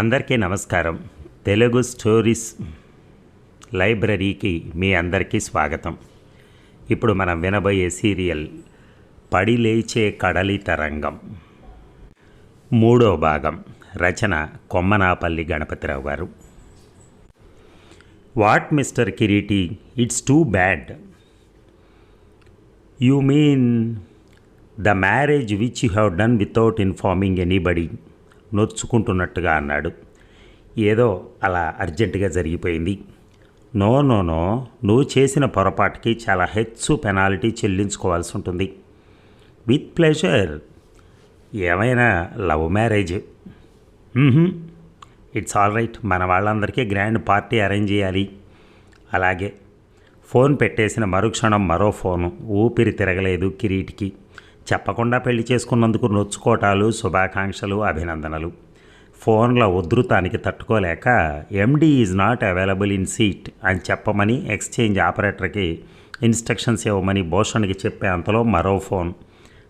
అందరికీ నమస్కారం. తెలుగు స్టోరీస్ లైబ్రరీకి మీ అందరికీ స్వాగతం. ఇప్పుడు మనం వినబోయే సీరియల్ పడి లేచే కడలి తరంగం. మూడో భాగం రచన కొమ్మనాపల్లి గణపతిరావు గారు. What mister Kiriti it's too bad. You mean the marriage which you have done without informing anybody. నొచ్చుకుంటున్నట్టుగా అన్నాడు. ఏదో అలా అర్జెంటుగా జరిగిపోయింది. నో నో నో నువ్వు చేసిన పొరపాటుకి చాలా హెచ్చు పెనాల్టీ చెల్లించుకోవాల్సి ఉంటుంది. With pleasure. ఏమైనా love marriage? It's all right. మన వాళ్ళందరికీ గ్రాండ్ పార్టీ అరేంజ్ చేయాలి. అలాగే ఫోన్ పెట్టేసిన మరుక్షణం మరో ఫోను. ఊపిరి తిరగలేదు కిరీటికి. చెప్పకుండా పెళ్ళి చేసుకున్నందుకు నొచ్చుకోటాలు శుభాకాంక్షలు అభినందనలు. ఫోన్ల ఉధృతానికి తట్టుకోలేక MD is not available in seat అని చెప్పమని ఎక్స్చేంజ్ ఆపరేటర్కి ఇన్స్ట్రక్షన్స్ ఇవ్వమని భూషణ్కి చెప్పే అంతలో మరో phone.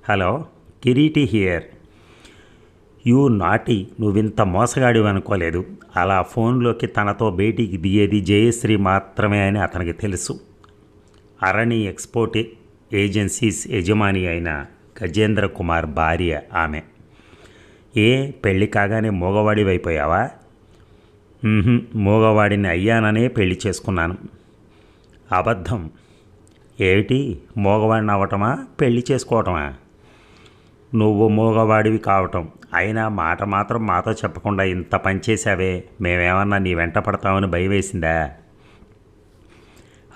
Hello Kiriti here. You naughty నువ్వింత మోసగాడివి అనుకోలేదు. అలా ఫోన్లోకి తనతో భేటీకి దిగేది జయశ్రీ మాత్రమే అని అతనికి తెలుసు. అరణి ఎక్స్పోర్ట్ ఏజెన్సీస్ యజమాని అయిన గజేంద్ర కుమార్ భార్య ఆమె. ఏ పెళ్ళి కాగానే మూగవాడివైపోయావా? మూగవాడిని అయ్యాననే పెళ్ళి చేసుకున్నాను. అబద్ధం. ఏమిటి మూగవాడిని అవ్వటమా పెళ్ళి చేసుకోవటమా? నువ్వు మూగవాడివి కావటం. అయినా మాట మాత్రం మాతో చెప్పకుండా ఇంత పనిచేసావే మేమేమన్నా నీ వెంట పడతామని భయం వేసిందా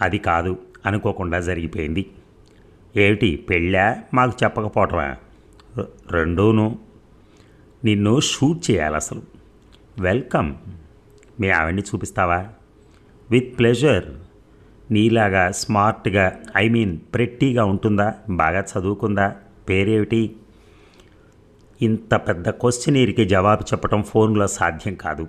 అది కాదు అనుకోకుండా జరిగిపోయింది. ఏమిటి పెళ్ళా? మాకు చెప్పకపోవటమా? రెండూను. నిన్ను షూట్ చేయాలి అసలు. వెల్కమ్. మీ ఆవిడ్ని చూపిస్తావా? With pleasure. నీలాగా స్మార్ట్గా ఐ మీన్ ప్రెట్టీగా ఉంటుందా? బాగా చదువుకుందా? పేరేమిటి? ఇంత పెద్ద క్వశ్చనీర్కి జవాబు చెప్పడం ఫోన్లో సాధ్యం కాదు.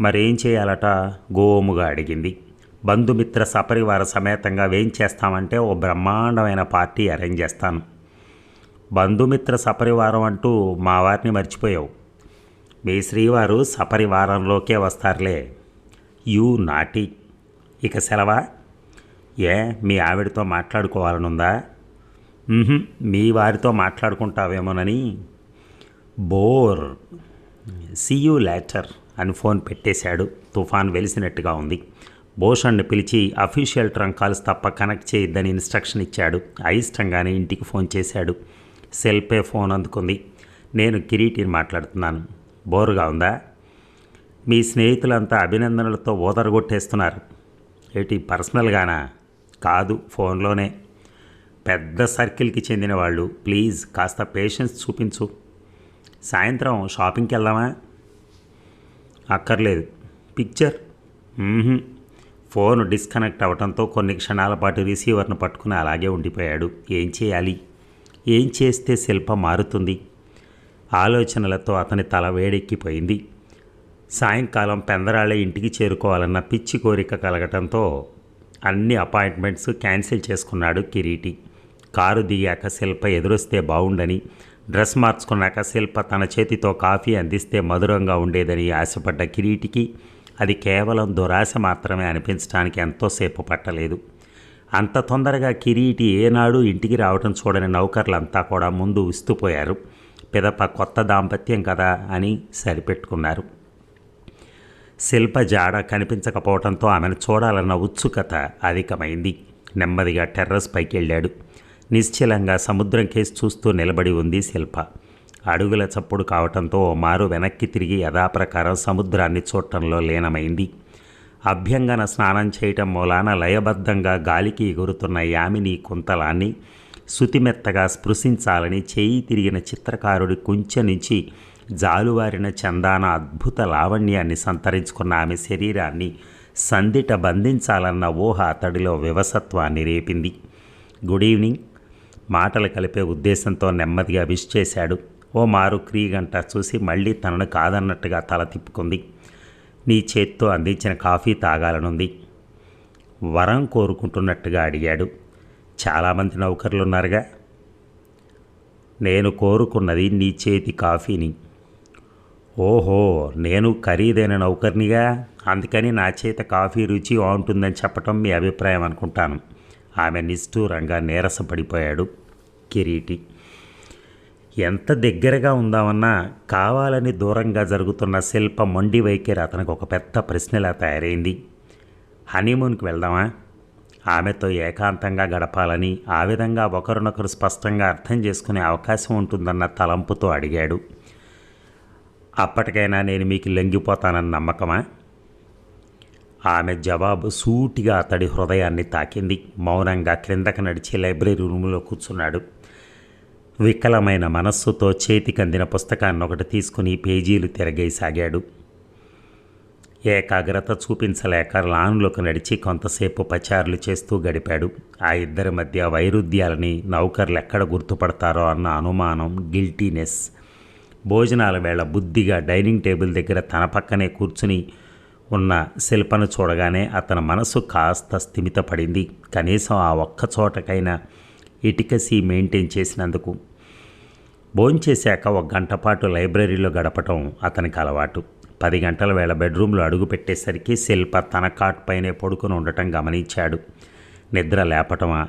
మరేం చేయాలట? గోముగా అడిగింది. బంధుమిత్ర సపరివార సమేతంగా వేయించేస్తామంటే ఓ బ్రహ్మాండమైన పార్టీ అరేంజ్ చేస్తాను. బంధుమిత్ర సపరివారం అంటూ మా వారిని మర్చిపోయావు. మీ శ్రీవారు సపరివారంలోకే వస్తారులే. You naughty. ఇక సెలవా? ఏ మీ ఆవిడతో మాట్లాడుకోవాలనుందా? మీ వారితో మాట్లాడుకుంటావేమోనని. బోర్. సీయూ లేటర్ అని ఫోన్ పెట్టేశాడు. తుఫాన్ వెలిసినట్టుగా ఉంది. భూషణ్ని పిలిచి అఫీషియల్ ట్రంక్ కాల్స్ తప్ప కనెక్ట్ చేయొద్దని ఇన్స్ట్రక్షన్ ఇచ్చాడు. అయిష్టంగానే ఇంటికి ఫోన్ చేశాడు. సెల్పే ఫోన్ అందుకుంది. నేను కిరీటిని మాట్లాడుతున్నాను. బోరుగా ఉందా? మీ స్నేహితులంతా అభినందనలతో ఓదరగొట్టేస్తున్నారు. ఏటి పర్సనల్గానా? కాదు ఫోన్లోనే. పెద్ద సర్కిల్కి చెందిన వాళ్ళు. ప్లీజ్ కాస్త పేషెన్స్ చూపించు. సాయంత్రం షాపింగ్కి వెళ్దామా? అక్కర్లేదు. పిక్చర్? ఫోన్ డిస్కనెక్ట్ అవడంతో కొన్ని క్షణాల పాటు రిసీవర్ను పట్టుకుని అలాగే ఉండిపోయాడు. ఏం చేయాలి? ఏం చేస్తే శిల్ప మారుతుంది? ఆలోచనలతో అతని తల వేడెక్కిపోయింది. సాయంకాలం పెందరాళ్ళ ఇంటికి చేరుకోవాలన్న పిచ్చి కోరిక కలగటంతో అన్ని అపాయింట్మెంట్స్ క్యాన్సిల్ చేసుకున్నాడు కిరీటి. కారు దిగాక శిల్ప ఎదురొస్తే బాగుండని డ్రెస్ మార్చుకున్నాక శిల్ప తన చేతితో కాఫీ అందిస్తే మధురంగా ఉండేదని ఆశపడ్డ కిరీటికి అది కేవలం దురాశ మాత్రమే అనిపించడానికి ఎంతోసేపు పట్టలేదు. అంత తొందరగా కిరీటి ఏనాడు ఇంటికి రావటం చూడని నౌకర్లంతా కూడా ముందు విస్తుపోయారు. పిదప కొత్త దాంపత్యం కదా అని సరిపెట్టుకున్నారు. శిల్ప జాడ కనిపించకపోవడంతో ఆమెను చూడాలన్న ఉత్సుకత అధికమైంది. నెమ్మదిగా టెర్రస్ పైకి వెళ్ళాడు నిశ్చలంగా సముద్రం కేసి చూస్తూ నిలబడి ఉంది శిల్ప. అడుగుల చప్పుడు కావటంతో మారు వెనక్కి తిరిగి యథాప్రకారం సముద్రాన్ని చూడటంలో లీనమైంది. అభ్యంగన స్నానం చేయటం మూలాన లయబద్ధంగా గాలికి ఎగురుతున్న యామిని కుంతలాన్ని శుతిమెత్తగా స్పృశించాలని చేయి తిరిగిన చిత్రకారుడి కుంచె నుంచి జాలువారిన చందాన అద్భుత లావణ్యాన్ని సంతరించుకున్న ఆమె శరీరాన్ని సందిట బంధించాలన్న ఊహ అతడిలో వివసత్వాన్ని రేపింది. Good evening. మాటలు కలిపే ఉద్దేశంతో నెమ్మదిగా విష్ చేశాడు. ఓ మారు క్రీగంట చూసి మళ్ళీ తనను కాదన్నట్టుగా తల తిప్పుకుంది. నీ చేత్తో అందించిన కాఫీ తాగాలనుంది. వరం కోరుకుంటున్నట్టుగా అడిగాడు. చాలామంది నౌకర్లు ఉన్నారుగా నేను కోరుకున్నది నీ చేతి కాఫీని. ఓహో నేను ఖరీదైన నౌకర్నిగా? అందుకని నా చేత కాఫీ రుచి బాగుంటుందని చెప్పటం మీ అభిప్రాయం అనుకుంటాను. ఆమె నిష్ఠూరంగా నీరసపడిపోయాడు కిరీటి. ఎంత దగ్గరగా ఉందామన్నా కావాలని దూరంగా జరుగుతున్న శిల్ప మొండి వైఖరి అతనికి ఒక పెద్ద ప్రశ్నలా తయారైంది. హనీమూన్కి వెళ్దామా? ఆమెతో ఏకాంతంగా గడపాలని ఆ విధంగా ఒకరినొకరు స్పష్టంగా అర్థం చేసుకునే అవకాశం ఉంటుందన్న తలంపుతో అడిగాడు. అప్పటికైనా నేను మీకు లొంగిపోతానన్న నమ్మకమా? ఆమె జవాబు సూటిగా అతడి హృదయాన్ని తాకింది. మౌనంగా క్రిందకు నడిచి లైబ్రరీ రూములో కూర్చున్నాడు. వికలమైన మనస్సుతో చేతికందిన పుస్తకాన్ని ఒకటి తీసుకుని పేజీలు తిరగేసాగాడు ఏకాగ్రత చూపించలేక లాన్లోకి నడిచి కొంతసేపు పచారులు చేస్తూ గడిపాడు. ఆ ఇద్దరి మధ్య వైరుధ్యాలని నౌకర్లు ఎక్కడ గుర్తుపడతారో అన్న అనుమానం గిల్టీనెస్. భోజనాల వేళ బుద్ధిగా డైనింగ్ టేబుల్ దగ్గర తన పక్కనే కూర్చుని ఉన్న శిల్పను చూడగానే అతని మనసు కాస్త స్థిమితపడింది. కనీసం ఆ ఒక్క చోటకైనా ఇటికసి మెయింటైన్ చేసినందుకు భోంచేశాక ఒక గంట పాటు లైబ్రరీలో గడపటం అతనికి అలవాటు. పది గంటల వేళ బెడ్రూమ్లో అడుగు పెట్టేసరికి శిల్ప తన కాట్ పైనే పడుకుని ఉండటం గమనించాడు. నిద్ర లేపటమా?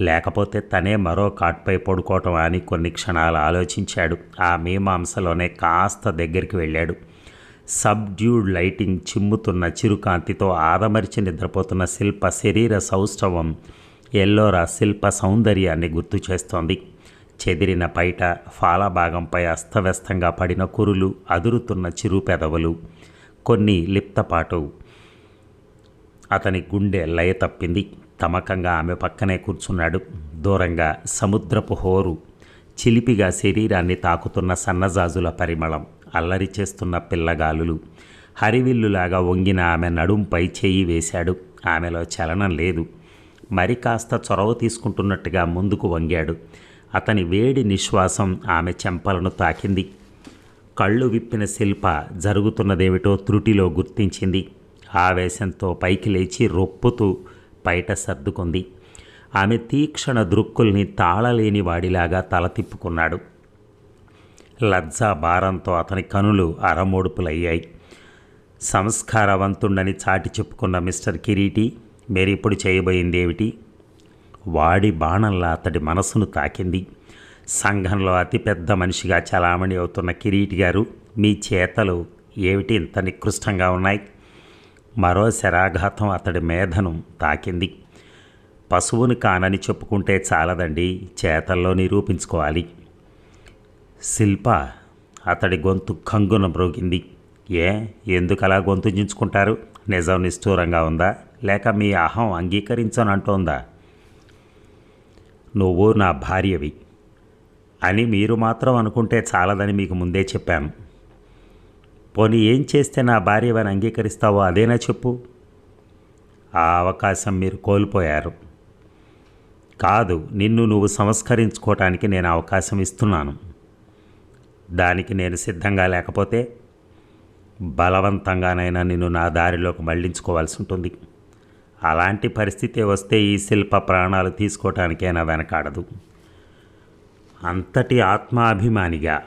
లేకపోతే తనే మరో కాట్పై పడుకోవటమా అని కొన్ని క్షణాలు ఆలోచించాడు. ఆ మీమాంసలోనే కాస్త దగ్గరికి వెళ్ళాడు. సబ్డ్యూడ్ లైటింగ్ చిమ్ముతున్న చిరుకాంతితో ఆదమరిచి నిద్రపోతున్న శిల్ప శరీర సౌష్ఠవం ఎల్లోరా శిల్ప సౌందర్యాన్ని గుర్తు చేస్తోంది. చెదిరిన పైట ఫాల భాగంపై అస్తవ్యస్తంగా పడిన కురులు అదురుతున్న చిరు పెదవులు. కొన్ని లిప్తపాటు. అతని గుండె లయ తప్పింది. తమకంగా ఆమె పక్కనే కూర్చున్నాడు. దూరంగా సముద్రపు హోరు. చిలిపిగా శరీరాన్ని తాకుతున్న సన్నజాజుల పరిమళం. అల్లరి చేస్తున్న పిల్లగాలులు. హరివిల్లులాగా వంగిన ఆమె నడుంపై చేయి వేశాడు. ఆమెలో చలనం లేదు. మరి కాస్త చొరవ తీసుకుంటున్నట్టుగా ముందుకు వంగాడు. అతని వేడి నిశ్వాసం ఆమె చెంపలను తాకింది. కళ్ళు విప్పిన శిల్ప జరుగుతున్నదేమిటో త్రుటిలో గుర్తించింది. ఆవేశంతో పైకి లేచి రొప్పుతూ బయట సర్దుకుంది. ఆమె తీక్షణ దృక్కుల్ని తాళలేని వాడిలాగా తల తిప్పుకున్నాడు. లజ్జా భారంతో అతని కనులు అరమోడుపులయ్యాయి. సంస్కారవంతుండని చాటి చెప్పుకున్న మిస్టర్ కిరీటి మీరిప్పుడు చేయబోయిందేమిటి? వాడి బాణంలా అతడి మనసును తాకింది. సంఘంలో అతిపెద్ద మనిషిగా చలామణి అవుతున్న కిరీటి గారు మీ చేతలు ఏమిటి ఇంత నికృష్టంగా ఉన్నాయి? మరో శరాఘాతం అతడి మేధను తాకింది. పశువుని కానని చెప్పుకుంటే చాలదండి చేతల్లో నిరూపించుకోవాలి. శిల్ప అతడి గొంతు కంగున మ్రోగింది. ఏ ఎందుకలా గొంతు చించుకుంటారు నిజం నిష్ఠూరంగా ఉందా? లేక మీ అహం అంగీకరించనంటోందా? నువ్వు నా భార్యవి అని మీరు మాత్రం అనుకుంటే చాలదని మీకు ముందే చెప్పాను. పోనీ ఏం చేస్తే నా భార్యవని అంగీకరిస్తావో అదేనా చెప్పు? ఆ అవకాశం మీరు కోల్పోయారు. కాదు నిన్ను నువ్వు సంస్కరించుకోవటానికి నేను అవకాశం ఇస్తున్నాను. దానికి నేను సిద్ధంగా లేకపోతే బలవంతంగానైనా నిన్ను నా దారిలోకి మళ్ళించుకోవాల్సి ఉంటుంది. అలాంటి పరిస్థితి వస్తే ఈ శిల్ప ప్రాణాలు తీసుకోవటానికైనా వెనకాడదు. అంతటి ఆత్మాభిమానిగా.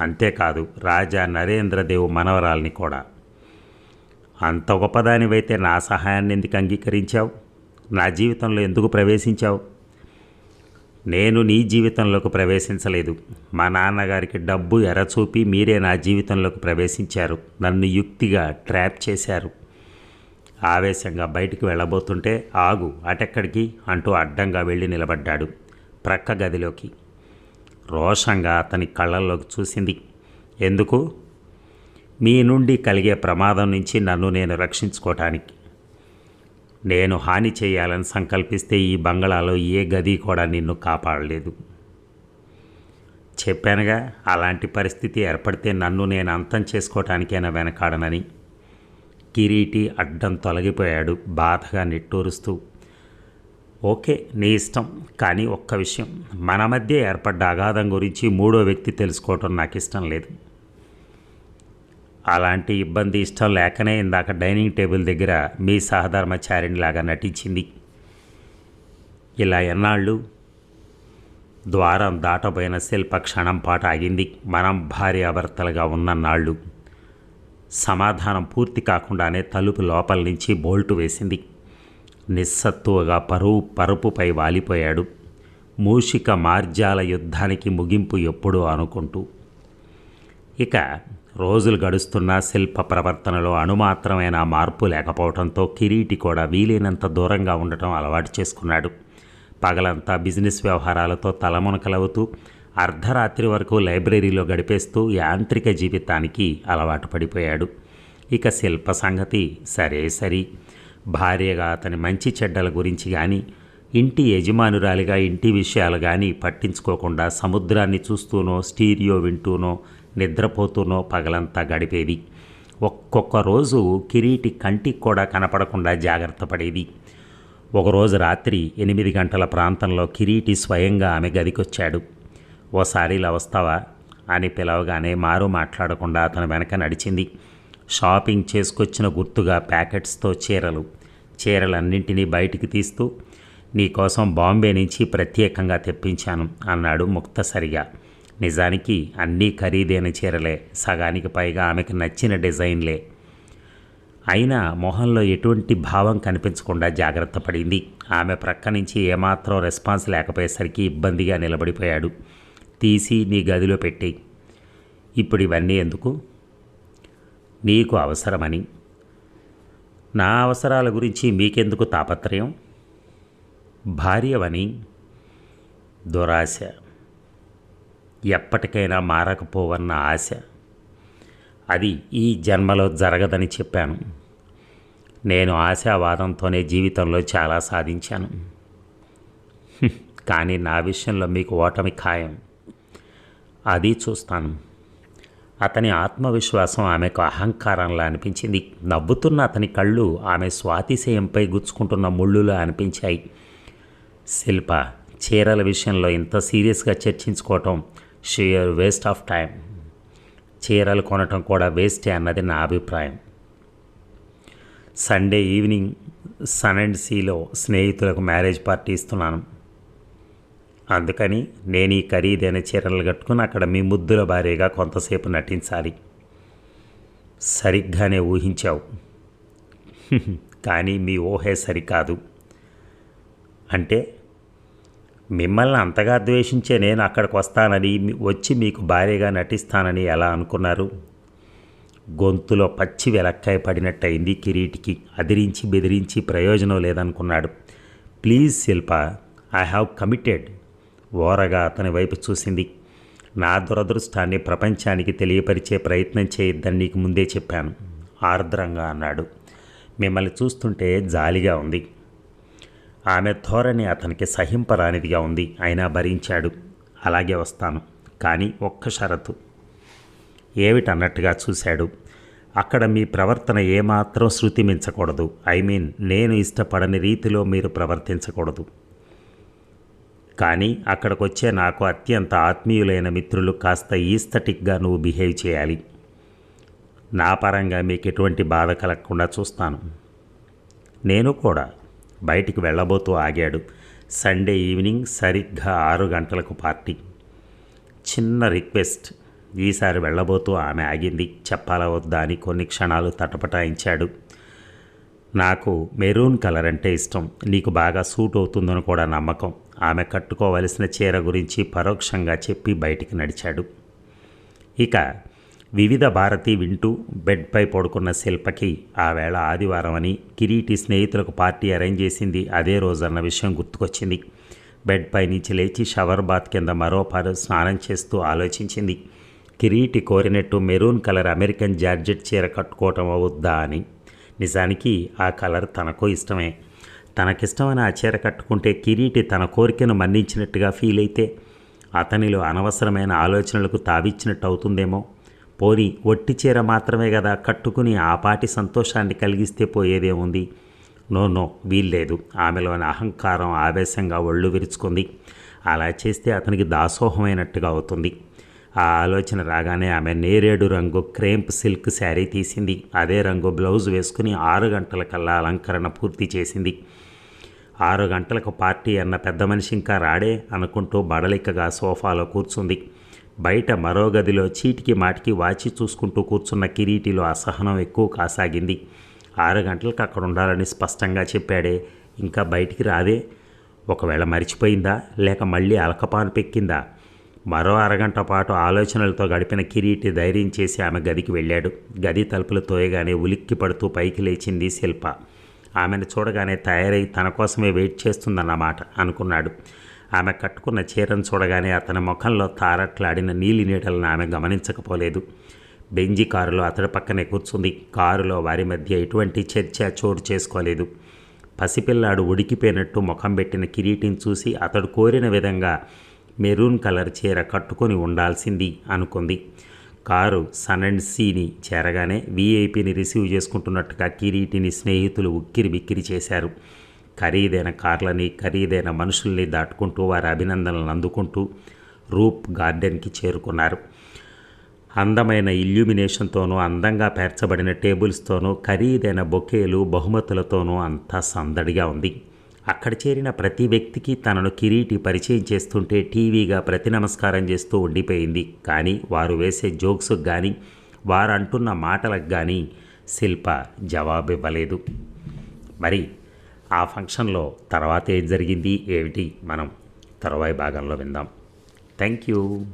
అంతేకాదు రాజా నరేంద్రదేవ్ మనవరాల్ని కూడా. అంత గొప్పదానివైతే నా సహాయాన్ని ఎందుకు అంగీకరించావు? నా జీవితంలో ఎందుకు ప్రవేశించావు? నేను నీ జీవితంలోకి ప్రవేశించలేదు. మా నాన్నగారికి డబ్బు ఎరచూపి మీరే నా జీవితంలోకి ప్రవేశించారు. నన్ను యుక్తిగా ట్రాప్ చేశారు. ఆవేశంగా బయటికి వెళ్ళబోతుంటే ఆగు అటెక్కడికి? అంటూ అడ్డంగా వెళ్ళి నిలబడ్డాడు ప్రక్క గదిలోకి. రోషంగా అతని కళ్ళల్లోకి చూసింది. ఎందుకు? మీ నుండి కలిగే ప్రమాదం నుంచి నన్ను నేను రక్షించుకోవటానికి నేను హాని చేయాలని సంకల్పిస్తే ఈ బంగళాలో ఏ గది కూడా నిన్ను కాపాడలేదు. చెప్పానుగా అలాంటి పరిస్థితి ఏర్పడితే నన్ను నేను అంతం చేసుకోవటానికైనా వెనకాడనని. కిరీటి అడ్డం తొలగిపోయాడు బాధగా నిట్టూరుస్తూ. ఓకే నీ ఇష్టం కానీ ఒక్క విషయం. మన మధ్య ఏర్పడ్డ అగాధం గురించి మూడో వ్యక్తి తెలుసుకోవటం నాకు ఇష్టం లేదు. అలాంటి ఇబ్బంది ఇష్టం లేకనే ఇందాక డైనింగ్ టేబుల్ దగ్గర మీ సహధర్మచారిణిలాగా నటించింది. ఇలా ఎన్నాళ్ళు? ద్వారం దాటబోయిన శిల్ప క్షణం పాట ఆగింది. మనం భార్యాభర్తలుగా ఉన్న నాళ్ళు. సమాధానం పూర్తి కాకుండానే తలుపు లోపల నుంచి బోల్టు వేసింది. నిస్సత్తువగా పరువు పరుపుపై వాలిపోయాడు. మూషిక మార్జాల యుద్ధానికి ముగింపు ఎప్పుడూ అనుకుంటూ. ఇక రోజులు గడుస్తున్నా శిల్ప ప్రవర్తనలో అణుమాత్రమైన మార్పు లేకపోవడంతో కిరీటి కూడా వీలైనంత దూరంగా ఉండటం అలవాటు చేసుకున్నాడు. పగలంతా బిజినెస్ వ్యవహారాలతో తలమునకలవుతూ అర్ధరాత్రి వరకు లైబ్రరీలో గడిపేస్తూ యాంత్రిక జీవితానికి అలవాటు పడిపోయాడు. ఇక శిల్ప సంగతి సరే సరి. భార్యగా అతని మంచి చెడ్డల గురించి కానీ ఇంటి యజమానురాలిగా ఇంటి విషయాలు కానీ పట్టించుకోకుండా సముద్రాన్ని చూస్తూనో స్టీరియో వింటూనో నిద్రపోతూనో పగలంతా గడిపేది. ఒక్కొక్క రోజు కిరీటి కంటికి కూడా కనపడకుండా జాగ్రత్త పడేది. ఒకరోజు రాత్రి ఎనిమిది గంటల ప్రాంతంలో కిరీటి స్వయంగా ఆమె గదికొచ్చాడు. ఓసారి ఇలా వస్తావా? అని పిలవగానే మారు మాట్లాడకుండా అతను వెనక నడిచింది. షాపింగ్ చేసుకొచ్చిన గుర్తుగా ప్యాకెట్స్తో చీరలు చీరలన్నింటినీ బయటికి తీస్తూ నీకోసం బాంబే నుంచి ప్రత్యేకంగా తెప్పించాను అన్నాడు ముక్తసరిగా. నిజానికి అన్నీ ఖరీదైన చీరలే సగానికి పైగా ఆమెకు నచ్చిన డిజైన్లే. అయినా మొహంలో ఎటువంటి భావం కనిపించకుండా జాగ్రత్త పడింది. ఆమె ప్రక్క నుంచి ఏమాత్రం రెస్పాన్స్ లేకపోయేసరికి ఇబ్బందిగా నిలబడిపోయాడు. తీసి నీ గదిలో పెట్టి ఇప్పుడు ఇవన్నీ ఎందుకు? నీకు అవసరమని. నా అవసరాల గురించి మీకెందుకు తాపత్రయం? భార్యవని దురాశ. ఎప్పటికైనా మారకపోవన్న ఆశ. అది ఈ జన్మలో జరగదని చెప్పాను. నేను ఆశావాదంతోనే జీవితంలో చాలా సాధించాను. కానీ నా విషయంలో మీకు ఓటమి ఖాయం. అది చూస్తాను. అతని ఆత్మవిశ్వాసం ఆమెకు అహంకారంలా అనిపించింది. నవ్వుతున్న అతని కళ్ళు ఆమె స్వాతిశయంపై గుచ్చుకుంటున్న ముళ్ళులా అనిపించాయి. శిల్ప చీరల విషయంలో ఇంత సీరియస్గా చర్చించుకోవటం షియర్ వేస్ట్ ఆఫ్ టైం. చీరలు కొనటం కూడా వేస్టే అన్నది నా అభిప్రాయం. సండే ఈవినింగ్ సన్ అండ్ సీలో స్నేహితులకు మ్యారేజ్ పార్టీ ఇస్తున్నాను. అందుకని నేను ఈ ఖరీదైన చీరలు కట్టుకుని అక్కడ మీ ముద్దుల భార్యగా కొంతసేపు నటించాలి. సరిగ్గానే ఊహించావు. కానీ మీ ఊహే సరికాదు. అంటే మిమ్మల్ని అంతగా ద్వేషించే నేను అక్కడికి వస్తానని వచ్చి మీకు భార్యగా నటిస్తానని ఎలా అనుకున్నారు? గొంతులో పచ్చి వెలక్కాయ పడినట్టయింది కిరీటికి. అదిరించి బెదిరించి ప్రయోజనం లేదనుకున్నాడు. Please Shilpa I have committed. ఓరగా అతని వైపు చూసింది. నా దురదృష్టాన్ని ప్రపంచానికి తెలియపరిచే ప్రయత్నం చేయొద్దని నీకు ముందే చెప్పాను ఆర్ద్రంగా అన్నాడు. మిమ్మల్ని చూస్తుంటే జాలిగా ఉంది. ఆమె ధోరణి అతనికి సహింపరానిదిగా ఉంది అయినా భరించాడు. అలాగే వస్తాను కానీ ఒక్క షరతు. ఏమిటన్నట్టుగా చూశాడు. అక్కడ మీ ప్రవర్తన ఏమాత్రం శృతి మించకూడదు ఐ మీన్ నేను ఇష్టపడని రీతిలో మీరు ప్రవర్తించకూడదు. కానీ అక్కడికొచ్చే నాకు అత్యంత ఆత్మీయులైన మిత్రులు కాస్త ఈస్థటిక్గా నువ్వు బిహేవ్ చేయాలి. నా పరంగా మీకు ఎటువంటి బాధ కలగకుండా చూస్తాను. నేను కూడా బయటికి వెళ్ళబోతూ ఆగాడు. సండే ఈవినింగ్ సరిగ్గా ఆరు గంటలకు పార్టీ. చిన్న రిక్వెస్ట్. ఈసారి వెళ్ళబోతూ ఆమె ఆగింది. చెప్పాలా వద్దా అని కొన్ని క్షణాలు తటపటాయించాడు. నాకు మెరూన్ కలర్ అంటే ఇష్టం. నీకు బాగా సూట్ అవుతుందని కూడా నమ్మకం. ఆమె కట్టుకోవలసిన చీర గురించి పరోక్షంగా చెప్పి బయటికి నడిచాడు. ఇక వివిధ భారతి వింటూ బెడ్పై పడుకున్న శిల్పకి ఆ వేళ ఆదివారం అని కిరీటి స్నేహితులకు పార్టీ అరేంజ్ చేసింది అదే రోజన్న విషయం గుర్తుకొచ్చింది. బెడ్పై నుంచి లేచి షవర్ బాత్ కింద మరోపారు స్నానం చేస్తూ ఆలోచించింది. కిరీటి కోరినట్టు మెరూన్ కలర్ అమెరికన్ జార్జెట్ చీర కట్టుకోవటం అవుద్దా అని. నిజానికి ఆ కలర్ తనకు ఇష్టమే. తనకిష్టమైన ఆ చీర కట్టుకుంటే కిరీటి తన కోరికను మన్నించినట్టుగా ఫీల్ అయితే అతనిలో అనవసరమైన ఆలోచనలకు తావిచ్చినట్టు అవుతుందేమో. పోని ఒట్టి చీర మాత్రమే కదా కట్టుకుని ఆపాటి సంతోషాన్ని కలిగిస్తే పోయేదేముంది నో నో వీల్లేదు. ఆమెలోని అహంకారం ఆవేశంగా ఒళ్ళు విరుచుకుంది. అలా చేస్తే అతనికి దాసోహమైనట్టుగా అవుతుంది. ఆ ఆలోచన రాగానే ఆమె నేరేడు రంగు క్రేంప్ సిల్క్ శారీ తీసింది. అదే రంగు బ్లౌజ్ వేసుకుని ఆరు గంటల కల్లా అలంకరణ పూర్తి చేసింది. ఆరు గంటలకు పార్టీ అన్న పెద్ద మనిషి ఇంకా రాడే అనుకుంటూ బడలిక్కగా సోఫాలో కూర్చుంది. బయట మరో గదిలో చీటికి మాటికి వాచి చూసుకుంటూ కూర్చున్న కిరీటిలో అసహనం ఎక్కువ కాసాగింది. ఆరు గంటలకు అక్కడ ఉండాలని స్పష్టంగా చెప్పాడే. ఇంకా బయటికి రాదే? ఒకవేళ మరిచిపోయిందా? లేక మళ్ళీ అలకపాను పెక్కిందా? మరో అరగంట పాటు ఆలోచనలతో గడిపిన కిరీటి ధైర్యం చేసి ఆమె గదికి వెళ్ళాడు. గది తలుపులు తోయగానే ఉలిక్కి పడుతూ పైకి లేచింది శిల్ప. ఆమెను చూడగానే తయారై తన కోసమే వెయిట్ చేస్తుందన్నమాట అనుకున్నాడు. ఆమె కట్టుకున్న చీరను చూడగానే అతని ముఖంలో తారట్లాడిన నీలి నీడలను ఆమె గమనించకపోలేదు. బెంజి కారులో అతడి పక్కనే కూర్చుంది. కారులో వారి మధ్య ఎటువంటి చర్చ చోటు చేసుకోలేదు. పసిపిల్లాడు ఉడికిపోయినట్టు ముఖం పెట్టిన కిరీటిని చూసి అతడు కోరిన విధంగా మెరూన్ కలర్ చీర కట్టుకొని ఉండాల్సింది అనుకుంది. కారు సన్ అండ్ సీని చేరగానే వీఐపీని రిసీవ్ చేసుకుంటున్నట్టుగా కిరీటిని స్నేహితులు ఉక్కిరి బిక్కిరి చేశారు. ఖరీదైన కార్లని ఖరీదైన మనుషుల్ని దాటుకుంటూ వారి అభినందనలను అందుకుంటూ రూప్ గార్డెన్కి చేరుకున్నారు. అందమైన ఇల్యూమినేషన్తోనూ అందంగా పేర్చబడిన టేబుల్స్తోనూ ఖరీదైన బొకేలు బహుమతులతోనూ అంతా సందడిగా ఉంది. అక్కడ చేరిన ప్రతి వ్యక్తికి తనను కిరీటి పరిచయం చేస్తుంటే టీవీగా ప్రతి నమస్కారం చేస్తూ ఉండిపోయింది. కానీ వారు వేసే జోక్స్కి కానీ వారు అంటున్న మాటలకు కానీ శిల్ప జవాబు ఇవ్వలేదు మరి ఆ ఫంక్షన్లో తర్వాత ఏం జరిగింది? ఏమిటి? మనం తర్వాయి భాగంలో విందాం. Thank you